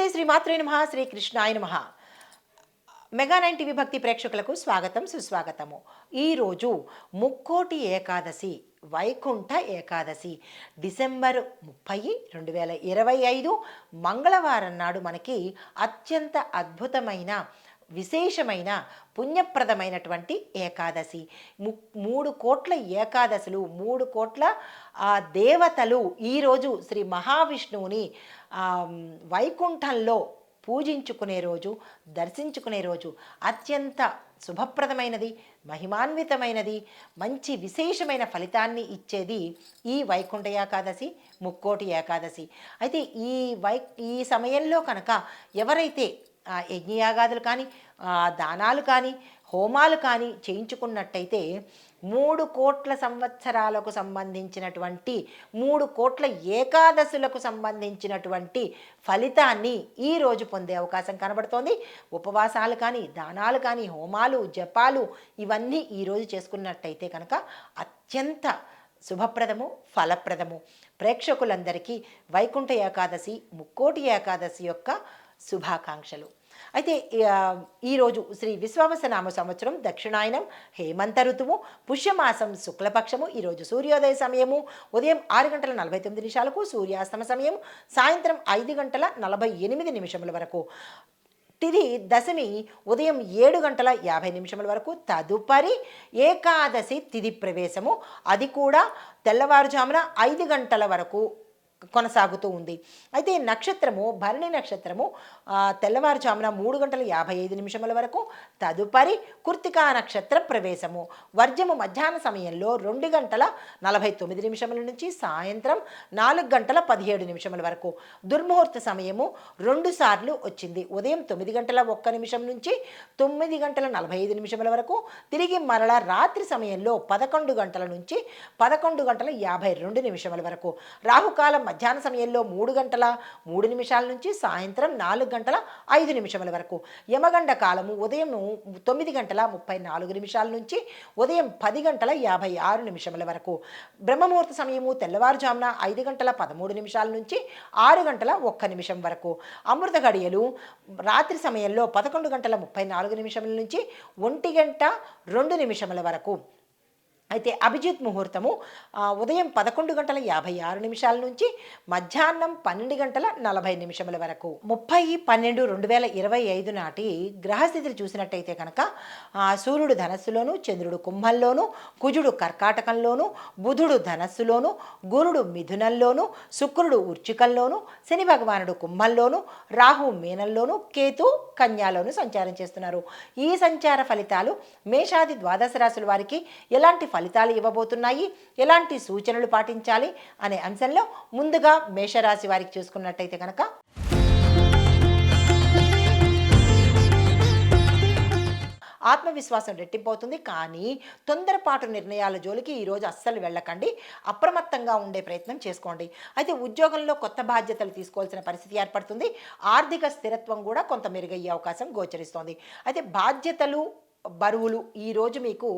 నమస్తే శ్రీ మాతృ నమ శ్రీ కృష్ణాయ నమ. మెగా నైన్ టీవీ భక్తి ప్రేక్షకులకు స్వాగతం సుస్వాగతము. ఈరోజు ముక్కోటి ఏకాదశి వైకుంఠ ఏకాదశి డిసెంబర్ ముప్పై రెండు వేల ఇరవై ఐదు మంగళవారం నాడు మనకి అత్యంత అద్భుతమైన విశేషమైన పుణ్యప్రదమైనటువంటి ఏకాదశి. ము మూడు కోట్ల ఏకాదశులు మూడు కోట్ల ఆ, దేవతలు ఈరోజు శ్రీ మహావిష్ణువుని వైకుంఠంలో పూజించుకునే రోజు దర్శించుకునే రోజు అత్యంత శుభప్రదమైనది మహిమాన్వితమైనది మంచి విశేషమైన ఫలితాన్ని ఇచ్చేది ఈ వైకుంఠ ఏకాదశి ముక్కోటి ఏకాదశి. అయితే ఈ వై ఈ సమయంలో కనుక ఎవరైతే ఆ, యజ్ఞయాగాదులు కానీ దానాలు కానీ హోమాలు కానీ చేయించుకున్నట్టయితే మూడు కోట్ల సంవత్సరాలకు సంబంధించినటువంటి మూడు కోట్ల ఏకాదశులకు సంబంధించినటువంటి ఫలితాన్ని ఈ రోజు పొందే అవకాశం కనబడుతోంది. ఉపవాసాలు కానీ దానాలు కానీ హోమాలు జపాలు ఇవన్నీ ఈరోజు చేసుకున్నట్టయితే కనుక అత్యంత శుభప్రదము ఫలప్రదము. ప్రేక్షకులందరికీ వైకుంఠ ఏకాదశి ముక్కోటి ఏకాదశి యొక్క శుభాకాంక్షలు. అయితే ఈరోజు శ్రీ విశ్వావసనామ సంవత్సరం దక్షిణాయనం హేమంత ఋతువు పుష్యమాసం శుక్లపక్షము ఈరోజు సూర్యోదయ సమయము ఉదయం ఆరు గంటల నలభై తొమ్మిది నిమిషాలకు సూర్యాస్తమ సమయం సాయంత్రం ఐదు గంటల నలభై ఎనిమిది నిమిషముల వరకు. తిది దశమి ఉదయం ఏడు గంటల యాభై నిమిషముల వరకు. తదుపరి ఏకాదశి తిది ప్రవేశము. అది కూడా తెల్లవారుజామున ఐదు గంటల వరకు కొనసాగుతూ ఉంది. అయితే నక్షత్రము భరణి నక్షత్రము తెల్లవారుజామున మూడు గంటల యాభై ఐదు నిమిషముల వరకు తదుపరి కృతికా నక్షత్ర ప్రవేశము. వర్జము మధ్యాహ్న సమయంలో రెండు గంటల నలభై తొమ్మిది నిమిషముల నుంచి సాయంత్రం నాలుగు గంటల పదిహేడు నిమిషముల వరకు. దుర్ముహూర్త సమయము రెండు సార్లు వచ్చింది. ఉదయం తొమ్మిది గంటల ఒక్క నిమిషం నుంచి తొమ్మిది గంటల నలభై ఐదు నిమిషముల వరకు. తిరిగి మరల రాత్రి సమయంలో పదకొండు గంటల నుంచి పదకొండు గంటల యాభై రెండు నిమిషముల వరకు. రాహుకాలం మధ్యాహ్న సమయంలో మూడు గంటల మూడు నిమిషాల నుంచి సాయంత్రం నాలుగు గంటల ఐదు నిమిషముల వరకు. యమగండ కాలము ఉదయం తొమ్మిది గంటల ముప్పై నాలుగు నిమిషాల నుంచి ఉదయం పది గంటల యాభై ఆరు నిమిషముల వరకు. బ్రహ్మముహూర్త సమయము తెల్లవారుజామున ఐదు గంటల పదమూడు నిమిషాల నుంచి ఆరు గంటల ఒక్క నిమిషం వరకు. అమృత గడియలు రాత్రి సమయంలో పదకొండు గంటల ముప్పై నాలుగు నిమిషముల నుంచి ఒంటి గంట రెండు నిమిషముల వరకు. అయితే అభిజిత్ ముహూర్తము ఉదయం పదకొండు గంటల యాభై ఆరు నిమిషాల నుంచి మధ్యాహ్నం పన్నెండు గంటల నలభై నిమిషముల వరకు. ముప్పై పన్నెండు రెండు వేల ఇరవై ఐదు నాటి గ్రహస్థితిని చూసినట్టయితే కనుక సూర్యుడు ధనస్సులోను చంద్రుడు కుంభంలోను కుజుడు కర్కాటకంలోను బుధుడు ధనస్సులోను గురుడు మిథునంలోను శుక్రుడు ఉర్చికంలోను శని భగవానుడు కుంభంలోను రాహు మీనంలోను కేతు కన్యాలోను సంచారం చేస్తున్నారు. ఈ సంచార ఫలితాలు మేషాది ద్వాదశ రాశుల వారికి ఎలాంటి ఫలితాలు ఇవ్వబోతున్నాయి. ఎలాంటి సూచనలు పాటించాలి అనే అంశంలో ముందుగా మేషరాశి వారికి చూసుకున్నట్టయితే కనుక ఆత్మవిశ్వాసం రెట్టింపవుతుంది. కానీ తొందరపాటు నిర్ణయాల జోలికి ఈరోజు అస్సలు వెళ్ళకండి. అప్రమత్తంగా ఉండే ప్రయత్నం చేసుకోండి. అయితే ఉద్యోగంలో కొత్త బాధ్యతలు తీసుకోవాల్సిన పరిస్థితి ఏర్పడుతుంది. ఆర్థిక స్థిరత్వం కూడా కొంత మెరుగయ్యే అవకాశం గోచరిస్తోంది. అయితే బాధ్యతలు బరువులు ఈరోజు మీకు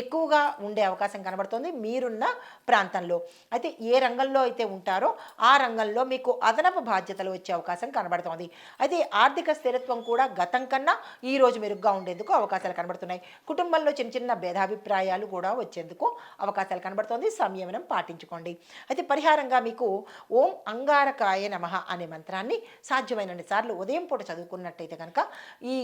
ఎక్కువగా ఉండే అవకాశం కనబడుతుంది మీరున్న ప్రాంతంలో. అయితే ఏ రంగంలో అయితే ఉంటారో ఆ రంగంలో మీకు అదనపు బాధ్యతలు వచ్చే అవకాశం కనబడుతోంది. అయితే ఆర్థిక స్థిరత్వం కూడా గతం కన్నా ఈరోజు మెరుగ్గా ఉండేందుకు అవకాశాలు కనబడుతున్నాయి. కుటుంబంలో చిన్న చిన్న భేదాభిప్రాయాలు కూడా వచ్చేందుకు అవకాశాలు కనబడుతోంది. సంయమనం పాటించుకోండి. అయితే పరిహారంగా మీకు ఓం అంగారకాయ నమః అనే మంత్రాన్ని సాధ్యమైనన్ని సార్లు ఉదయం పూట చదువుకున్నట్టయితే కనుక ఈ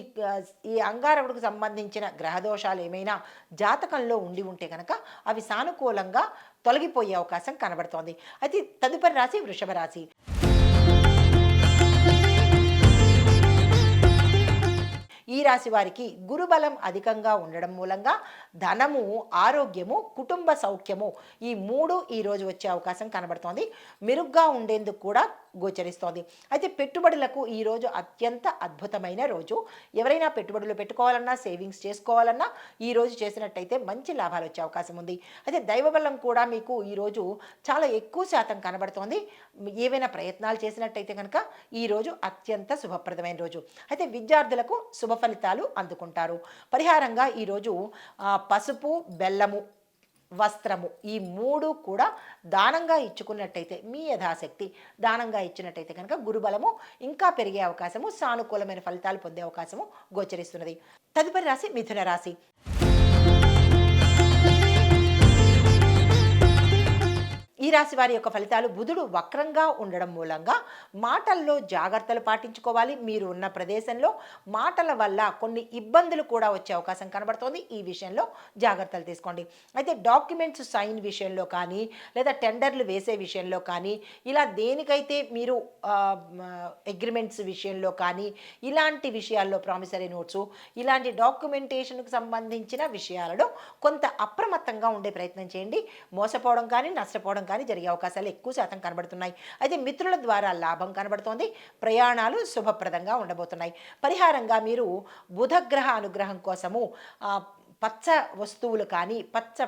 ఈ అంగారకుడికి సంబంధించిన గ్రహదోషాలు ఏమైనా జాతకంలో ఉండి ఉంటే కనుక అవి సానుకూలంగా తొలగిపోయే అవకాశం కనబడుతోంది. అయితే తదుపరి రాశి వృషభ రాశి. ఈ రాశి వారికి గురుబలం అధికంగా ఉండడం మూలంగా ధనము ఆరోగ్యము కుటుంబ సౌఖ్యము ఈ మూడు ఈ రోజు వచ్చే అవకాశం కనబడుతోంది. మెరుగ్గా ఉండేందుకు కూడా గోచరిస్తోంది. అయితే పెట్టుబడులకు ఈ రోజు అత్యంత అద్భుతమైన రోజు. ఎవరైనా పెట్టుబడులు పెట్టుకోవాలన్నా సేవింగ్స్ చేసుకోవాలన్నా ఈ రోజు చేసినట్టయితే మంచి లాభాలు వచ్చే అవకాశం ఉంది. అయితే దైవబలం కూడా మీకు ఈరోజు చాలా ఎక్కువ శాతం కనబడుతోంది. ఏవైనా ప్రయత్నాలు చేసినట్టయితే కనుక ఈ రోజు అత్యంత శుభప్రదమైన రోజు. అయితే విద్యార్థులకు శుభ ఫలితాలు అందుకుంటారు. పరిహారంగా ఈరోజు పసుపు బెల్లము వస్త్రము. ఈ మూడు కూడా దానంగా ఇచ్చుకున్నట్టయితే మీ యథాశక్తి. దానంగా ఇచ్చినట్టయితే కనుక గురుబలము ఇంకా పెరిగే అవకాశము సానుకూలమైన ఫలితాలు పొందే అవకాశము గోచరిస్తున్నది. తదుపరి రాశి మిథున రాశి. ఈ రాశి వారి యొక్క ఫలితాలు బుధుడు వక్రంగా ఉండడం మూలంగా మాటల్లో జాగ్రత్తలు పాటించుకోవాలి. మీరు ఉన్న ప్రదేశంలో మాటల వల్ల కొన్ని ఇబ్బందులు కూడా వచ్చే అవకాశం కనబడుతోంది. ఈ విషయంలో జాగ్రత్తలు తీసుకోండి. అయితే డాక్యుమెంట్స్ సైన్ విషయంలో కానీ లేదా టెండర్లు వేసే విషయంలో కానీ ఇలా దేనికైతే మీరు అగ్రిమెంట్స్ విషయంలో కానీ ఇలాంటి విషయాల్లో ప్రామిసరీ నోట్స్ ఇలాంటి డాక్యుమెంటేషన్కు సంబంధించిన విషయాలలో కొంత అప్రమత్తంగా ఉండే ప్రయత్నం చేయండి. మోసపోవడం కానీ నష్టపోవడం కానీ జరిగే అవకాశాలు ఎక్కువ శాతం కనబడుతున్నాయి. అయితే మిత్రుల ద్వారా లాభం కనబడుతోంది. ప్రయాణాలు శుభప్రదంగా ఉండబోతున్నాయి. పరిహారంగా మీరు బుధగ్రహ అనుగ్రహం కోసము పచ్చ వస్తువులు కానీ పచ్చ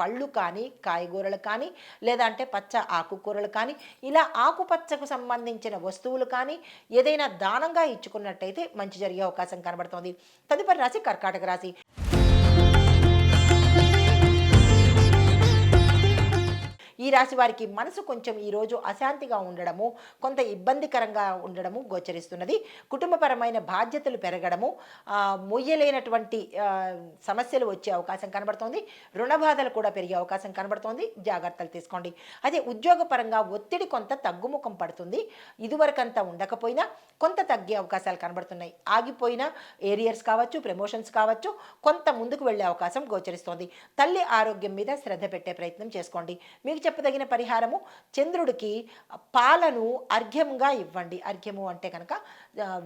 పళ్ళు కానీ కాయగూరలు కానీ లేదా అంటే పచ్చ ఆకుకూరలు కానీ ఇలా ఆకుపచ్చకు సంబంధించిన వస్తువులు కానీ ఏదైనా దానంగా ఇచ్చుకున్నట్టయితే మంచి జరిగే అవకాశం కనబడుతోంది. తదుపరి రాశి కర్కాటక రాశి. ఈ రాశి వారికి మనసు కొంచెం ఈరోజు అశాంతిగా ఉండడము కొంత ఇబ్బందికరంగా ఉండడము గోచరిస్తున్నది. కుటుంబపరమైన బాధ్యతలు పెరగడము మొయ్యలేనటువంటి సమస్యలు వచ్చే అవకాశం కనబడుతోంది. రుణ బాధలు కూడా పెరిగే అవకాశం కనబడుతోంది. జాగ్రత్తలు తీసుకోండి. అదే ఉద్యోగపరంగా ఒత్తిడి కొంత తగ్గుముఖం పడుతుంది. ఇదివరకంతా ఉండకపోయినా కొంత తగ్గే అవకాశాలు కనబడుతున్నాయి. ఆగిపోయిన ఏరియర్స్ కావచ్చు ప్రమోషన్స్ కావచ్చు కొంత ముందుకు వెళ్ళే అవకాశం గోచరిస్తోంది. తల్లి ఆరోగ్యం మీద శ్రద్ధ పెట్టే ప్రయత్నం చేసుకోండి. మీకు చెప్పదగిన పరిహారము చంద్రుడికి పాలను అర్ఘ్యంగా ఇవ్వండి. అర్ఘ్యము అంటే కనుక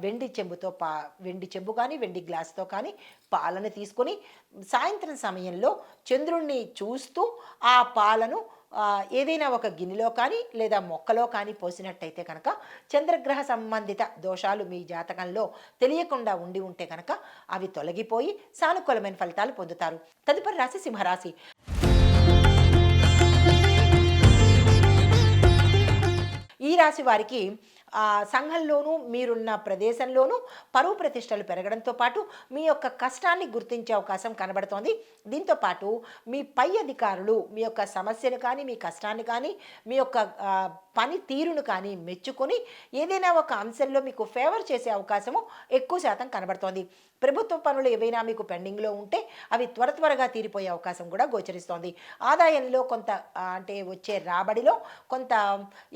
వెండి చెంబుతో పా వెండి చెంబు కానీ వెండి గ్లాస్తో కానీ పాలను తీసుకొని సాయంత్రం సమయంలో చంద్రుణ్ణి చూస్తూ ఆ పాలను ఏదైనా ఒక గిన్నెలో కానీ లేదా మొక్కలో కానీ పోసినట్టయితే కనుక చంద్రగ్రహ సంబంధిత దోషాలు మీ జాతకంలో తెలియకుండా ఉండి ఉంటే కనుక అవి తొలగిపోయి సానుకూలమైన ఫలితాలు పొందుతారు. తదుపరి రాశి సింహరాశి. ఈ రాశి వారికి సంఘంలోనూ మీరున్న ప్రదేశంలోనూ పరువు ప్రతిష్టలు పెరగడంతో పాటు మీ యొక్క కష్టాన్ని గుర్తించే అవకాశం కనబడుతోంది. దీంతో పాటు మీ పై అధికారులు మీ యొక్క సమస్యను కానీ మీ కష్టాన్ని కానీ మీ యొక్క పని తీరును కానీ మెచ్చుకొని ఏదైనా ఒక అంశంలో మీకు ఫేవర్ చేసే అవకాశము ఎక్కువ శాతం కనబడుతోంది. ప్రభుత్వ పనులు ఏవైనా మీకు పెండింగ్లో ఉంటే అవి త్వర త్వరగా తీరిపోయే అవకాశం కూడా గోచరిస్తోంది. ఆదాయంలో కొంత అంటే వచ్చే రాబడిలో కొంత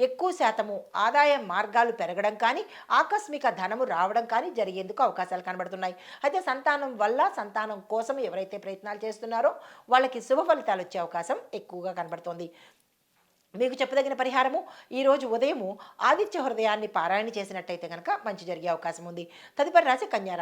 ఎక్కువ శాతము ఆదాయ మార్గాలు పెరగడం కానీ ఆకస్మిక ధనము రావడం కానీ జరిగేందుకు అవకాశాలు కనబడుతున్నాయి. అయితే సంతానం వల్ల సంతానం కోసం ఎవరైతే ప్రయత్నాలు చేస్తున్నారో వాళ్ళకి శుభ ఫలితాలు వచ్చే అవకాశం ఎక్కువగా కనబడుతోంది. మీకు చెప్పదగిన పరిహారము ఈరోజు ఉదయము ఆదిత్య హృదయాన్ని పారాయణ చేసినట్టయితే కనుక మంచి జరిగే అవకాశం ఉంది. తదుపరి రాశి కన్యా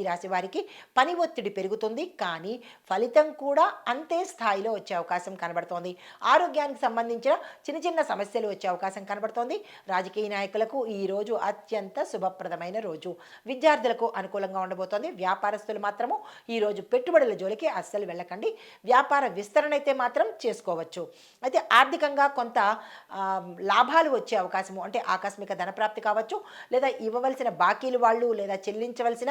ఈ రాశి వారికి పని ఒత్తిడి పెరుగుతుంది. కానీ ఫలితం కూడా అంతే స్థాయిలో వచ్చే అవకాశం కనబడుతోంది. ఆరోగ్యానికి సంబంధించిన చిన్న చిన్న సమస్యలు వచ్చే అవకాశం కనబడుతోంది. రాజకీయ నాయకులకు ఈ రోజు అత్యంత శుభప్రదమైన రోజు. విద్యార్థులకు అనుకూలంగా ఉండబోతోంది. వ్యాపారస్తులు మాత్రము ఈ రోజు పెట్టుబడుల జోలికి అస్సలు వెళ్ళకండి. వ్యాపార విస్తరణ అయితే మాత్రం చేసుకోవచ్చు. అయితే ఆర్థికంగా కొంత లాభాలు వచ్చే అవకాశము అంటే ఆకస్మిక ధనప్రాప్తి కావచ్చు. లేదా ఇవ్వవలసిన బాకీలు వాళ్ళు లేదా చెల్లించవలసిన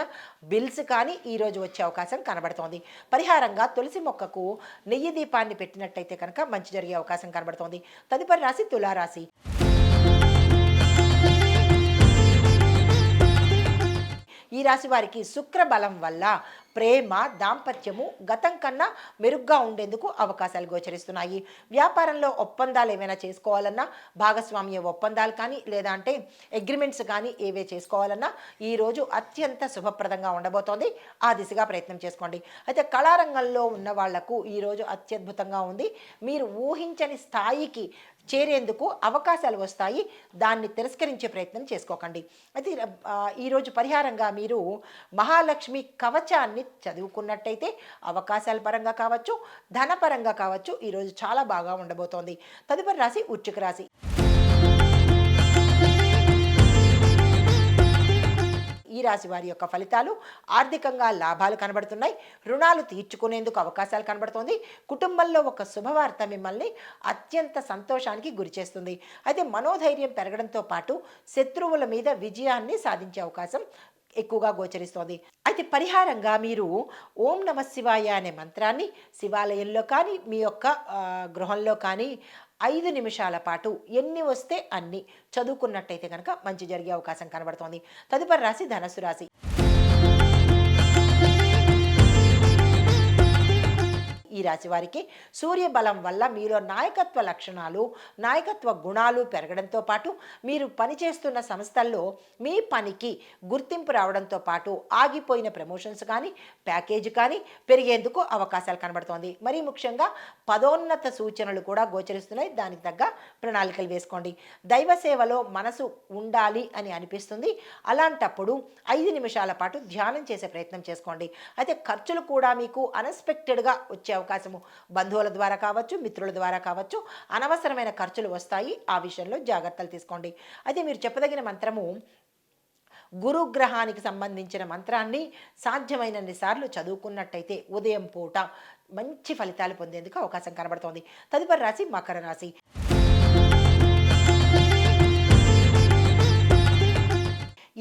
బిల్స్ కానీ ఈరోజు వచ్చే అవకాశం కనబడుతోంది. పరిహారంగా తులసి మొక్కకు నెయ్యి దీపాన్ని పెట్టినట్టయితే కనుక మంచి జరిగే అవకాశం కనబడుతోంది. తదుపరి రాశి తులారాశి. ఈ రాశి వారికి శుక్ర బలం వల్ల ప్రేమ దాంపత్యము గతం కన్నా మెరుగ్గా ఉండేందుకు అవకాశాలు గోచరిస్తున్నాయి. వ్యాపారంలో ఒప్పందాలు ఏమైనా చేసుకోవాలన్నా భాగస్వామ్య ఒప్పందాలు కానీ లేదా అంటే అగ్రిమెంట్స్ కానీ ఏవే చేసుకోవాలన్నా ఈరోజు అత్యంత శుభప్రదంగా ఉండబోతోంది. ఆ దిశగా ప్రయత్నం చేసుకోండి. అయితే కళారంగంలో ఉన్న వాళ్ళకు ఈరోజు అత్యద్భుతంగా ఉంది. మీరు ఊహించని స్థాయికి చేరేందుకు అవకాశాలు వస్తాయి. దాన్ని తిరస్కరించే ప్రయత్నం చేసుకోకండి. అయితే ఈరోజు పరిహారంగా మీరు మహాలక్ష్మి కవచాన్ని చదువుకున్నట్టయితే అవకాశాల పరంగా కావచ్చు ధనపరంగా కావచ్చు ఈరోజు చాలా బాగా ఉండబోతోంది. తదుపరి రాశి ఉచ్చిక రాశి. ఈ రాశి వారి యొక్క ఫలితాలు ఆర్థికంగా లాభాలు కనబడుతున్నాయి. రుణాలు తీర్చుకునేందుకు అవకాశాలు కనబడుతోంది. కుటుంబంలో ఒక శుభవార్త మిమ్మల్ని అత్యంత సంతోషానికి గురిచేస్తుంది అయితే మనోధైర్యం పెరగడంతో పాటు శత్రువుల మీద విజయాన్ని సాధించే అవకాశం ఎక్కువగా గోచరిస్తోంది. అయితే పరిహారంగా మీరు ఓం నమ శివాయ అనే మంత్రాన్ని శివాలయంలో కానీ మీ యొక్క గృహంలో కానీ ఐదు నిమిషాల పాటు ఎన్ని వస్తే అన్ని చదువుకున్నట్టయితే కనుక మంచి జరిగే అవకాశం కనబడుతోంది. తదుపరి రాశి ధనస్సు రాశి. ఈ రాశి వారికి సూర్య బలం వల్ల మీలో నాయకత్వ లక్షణాలు నాయకత్వ గుణాలు పెరగడంతో పాటు మీరు పనిచేస్తున్న సంస్థల్లో మీ పనికి గుర్తింపు రావడంతో పాటు ఆగిపోయిన ప్రమోషన్స్ కానీ ప్యాకేజ్ కానీ పెరిగేందుకు అవకాశాలు కనబడుతోంది. మరీ ముఖ్యంగా పదోన్నత సూచనలు కూడా గోచరిస్తున్నాయి. దానికి తగ్గ ప్రణాళికలు వేసుకోండి. దైవ సేవలో మనసు ఉండాలి అని అనిపిస్తుంది. అలాంటప్పుడు ఐదు నిమిషాల పాటు ధ్యానం చేసే ప్రయత్నం చేసుకోండి. అయితే ఖర్చులు కూడా మీకు అన్ఎక్స్పెక్టెడ్గా వచ్చే అవకాశము. బంధువుల ద్వారా కావచ్చు మిత్రుల ద్వారా కావచ్చు అనవసరమైన ఖర్చులు వస్తాయి. ఆ విషయంలో జాగ్రత్తలు తీసుకోండి. అయితే మీరు చెప్పదగిన మంత్రము గురుగ్రహానికి సంబంధించిన మంత్రాన్ని సాధ్యమైనన్ని సార్లు చదువుకున్నట్టయితే ఉదయం పూట మంచి ఫలితాలు పొందేందుకు అవకాశం కనబడుతోంది. తదుపరి రాశి మకర రాశి.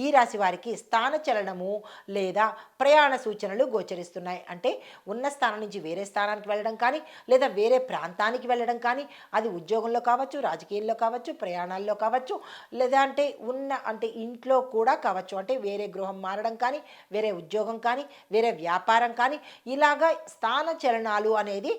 ఈ రాశి వారికి స్థానచలనము లేదా ప్రయాణ సూచనలు గోచరిస్తున్నాయి. అంటే ఉన్న స్థానం నుంచి వేరే స్థానానికి వెళ్ళడం కానీ లేదా వేరే ప్రాంతానికి వెళ్ళడం కానీ అది ఉద్యోగంలో కావచ్చు రాజకీయాల్లో కావచ్చు ప్రయాణాల్లో కావచ్చు లేదా అంటే ఉన్న అంటే ఇంట్లో కూడా కావచ్చు. అంటే వేరే గృహం మారడం కానీ వేరే ఉద్యోగం కానీ వేరే వ్యాపారం కానీ ఇలాగా స్థాన చలనాలు అనేది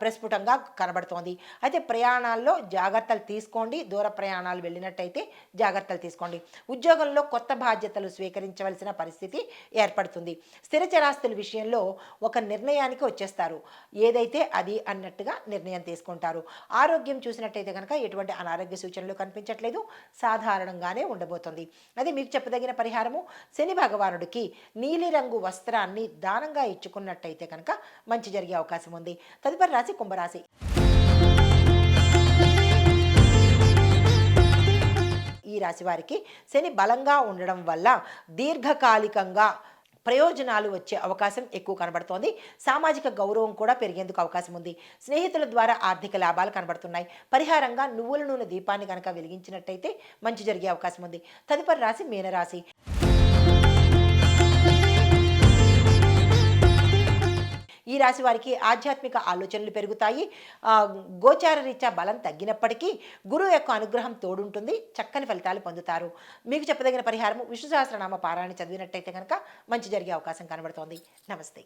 ప్రస్ఫుటంగా కనబడుతోంది. అయితే ప్రయాణాల్లో జాగ్రత్తలు తీసుకోండి. దూర ప్రయాణాలు వెళ్ళినట్టయితే జాగ్రత్తలు తీసుకోండి. ఉద్యోగంలో కొత్త బాధ్యతలు స్వీకరించవలసిన పరిస్థితి ఏర్పడుతుంది. స్థిర చరాస్తుల విషయంలో ఒక నిర్ణయానికి వచ్చేస్తారు. ఏదైతే అది అన్నట్టుగా నిర్ణయం తీసుకుంటారు. ఆరోగ్యం చూసినట్టయితే కనుక ఎటువంటి అనారోగ్య సూచనలు కనిపించట్లేదు. సాధారణంగానే ఉండబోతుంది. అది మీకు చెప్పదగిన పరిహారము. శని భగవానుడికి నీలిరంగు వస్త్రాన్ని దానంగా ఇచ్చుకున్నట్టయితే కనుక మంచి జరిగే అవకాశం ఉంది. తదుపరి రాశి కుంభరాశి ఈ రాశి వారికి శని బలంగా ఉండడం వల్ల దీర్ఘకాలికంగా ప్రయోజనాలు వచ్చే అవకాశం ఎక్కువ కనబడుతోంది. సామాజిక గౌరవం కూడా పెరిగేందుకు అవకాశం ఉంది. స్నేహితుల ద్వారా ఆర్థిక లాభాలు కనబడుతున్నాయి. పరిహారంగా నువ్వుల నూనె దీపాన్ని కనుక వెలిగించినట్టయితే మంచి జరిగే అవకాశం ఉంది. తదుపరి రాశి మీనరాశి. ఈ రాశి వారికి ఆధ్యాత్మిక ఆలోచనలు పెరుగుతాయి. గోచార రీత్యా బలం తగ్గినప్పటికీ గురువు యొక్క అనుగ్రహం తోడుంటుంది చక్కని ఫలితాలు పొందుతారు. మీకు చెప్పదగిన పరిహారం విష్ణు సహస్రనామ పారాయణ చదివినట్టయితే కనుక మంచి జరిగే అవకాశం కనబడుతోంది. నమస్తే.